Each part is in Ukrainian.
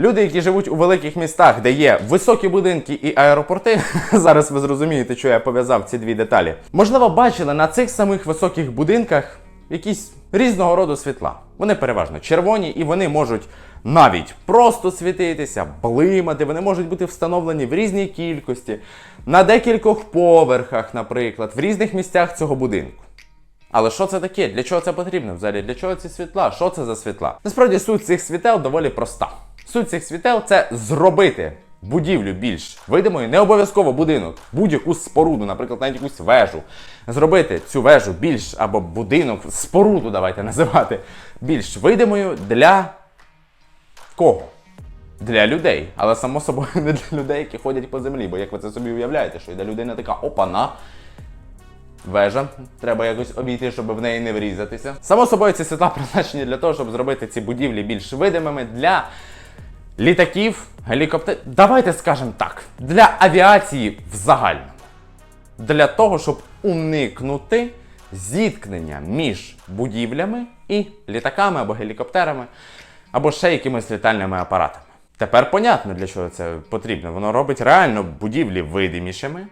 Люди, які живуть у великих містах, де є високі будинки і аеропорти, зараз ви зрозумієте, що я пов'язав ці дві деталі. Можливо, бачили на цих самих високих будинках якісь різного роду світла. Вони переважно червоні і вони можуть навіть просто світитися, блимати, вони можуть бути встановлені в різній кількості, на декількох поверхах, наприклад, в різних місцях цього будинку. Але що це таке? Для чого це потрібно взагалі? Для чого ці світла? Що це за світла? Насправді суть цих світел доволі проста. Суть цих світел це зробити будівлю більш видимою, не обов'язково будинок, будь-яку споруду, наприклад, навіть якусь вежу. Зробити цю вежу більш або будинок, споруду давайте називати, більш видимою для кого? Для людей. Але само собою не для людей, які ходять по землі. Бо як ви це собі уявляєте, що йде людина така опана. Вежа, треба якось обійти, щоб в неї не врізатися. Само собою, ці світла призначені для того, щоб зробити ці будівлі більш видимими для літаків, гелікоптерів. Давайте скажемо так, для авіації взагалі. Для того, щоб уникнути зіткнення між будівлями і літаками або гелікоптерами, або ще якимись літальними апаратами. Тепер понятно, для чого це потрібно. Воно робить реально будівлі видимішими.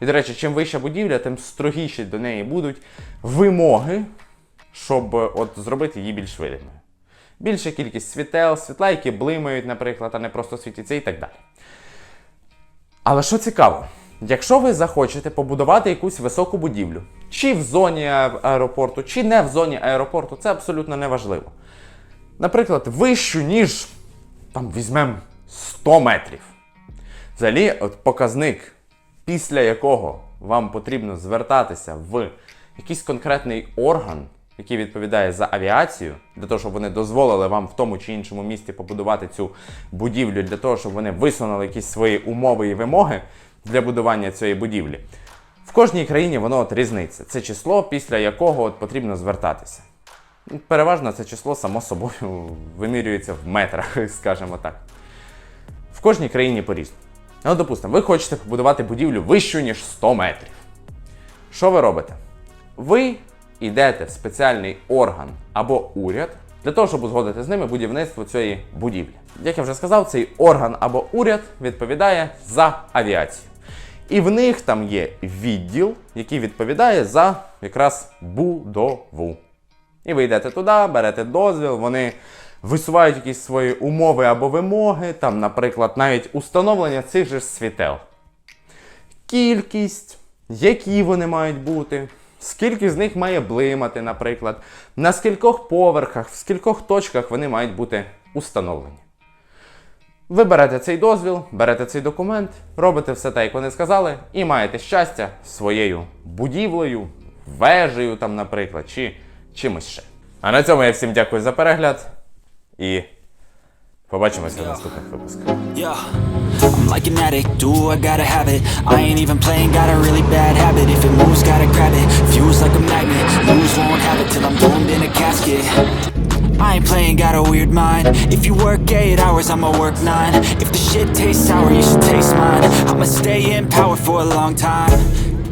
І, до речі, чим вища будівля, тим строгіші до неї будуть вимоги, щоб от зробити її більш видимою. Більша кількість світел, світла, які блимають, наприклад, а не просто світяться і так далі. Але що цікаво, якщо ви захочете побудувати якусь високу будівлю, чи в зоні аеропорту, чи не в зоні аеропорту, це абсолютно не важливо. Наприклад, вищу, ніж там візьмемо 100 метрів. Взагалі, от показник, після якого вам потрібно звертатися в якийсь конкретний орган, який відповідає за авіацію, для того, щоб вони дозволили вам в тому чи іншому місті побудувати цю будівлю, для того, щоб вони висунули якісь свої умови і вимоги для будування цієї будівлі. В кожній країні воно от різниця. Це число, після якого от потрібно звертатися. Ну, Переважно це число само собою вимірюється в метрах, скажімо так. В кожній країні по-різному. Ну, допустимо, ви хочете побудувати будівлю вищу, ніж 100 метрів. Що ви робите? Ви йдете в спеціальний орган або уряд для того, щоб узгодити з ними будівництво цієї будівлі. Як я вже сказав, цей орган або уряд відповідає за авіацію. І в них там є відділ, який відповідає за якраз будову. І ви йдете туди, берете дозвіл, вони висувають якісь свої умови або вимоги, там, наприклад, навіть установлення цих же світел. Кількість, які вони мають бути, скільки з них має блимати, наприклад, на скількох поверхах, в скількох точках вони мають бути установлені. Ви берете цей дозвіл, берете цей документ, робите все так, як вони сказали, і маєте щастя своєю будівлею, вежею, там, наприклад, чи чимось ще. А на цьому я всім дякую за перегляд і побачимося в наступних випусках. I'm like an addict, do I gotta have it I ain't even playing, got a really bad habit If it moves, gotta grab it, playing, got a weird mind. If you work 8 hours, I'ma work 9 If the shit tastes sour, you should taste mine. I'ma stay in power for a long time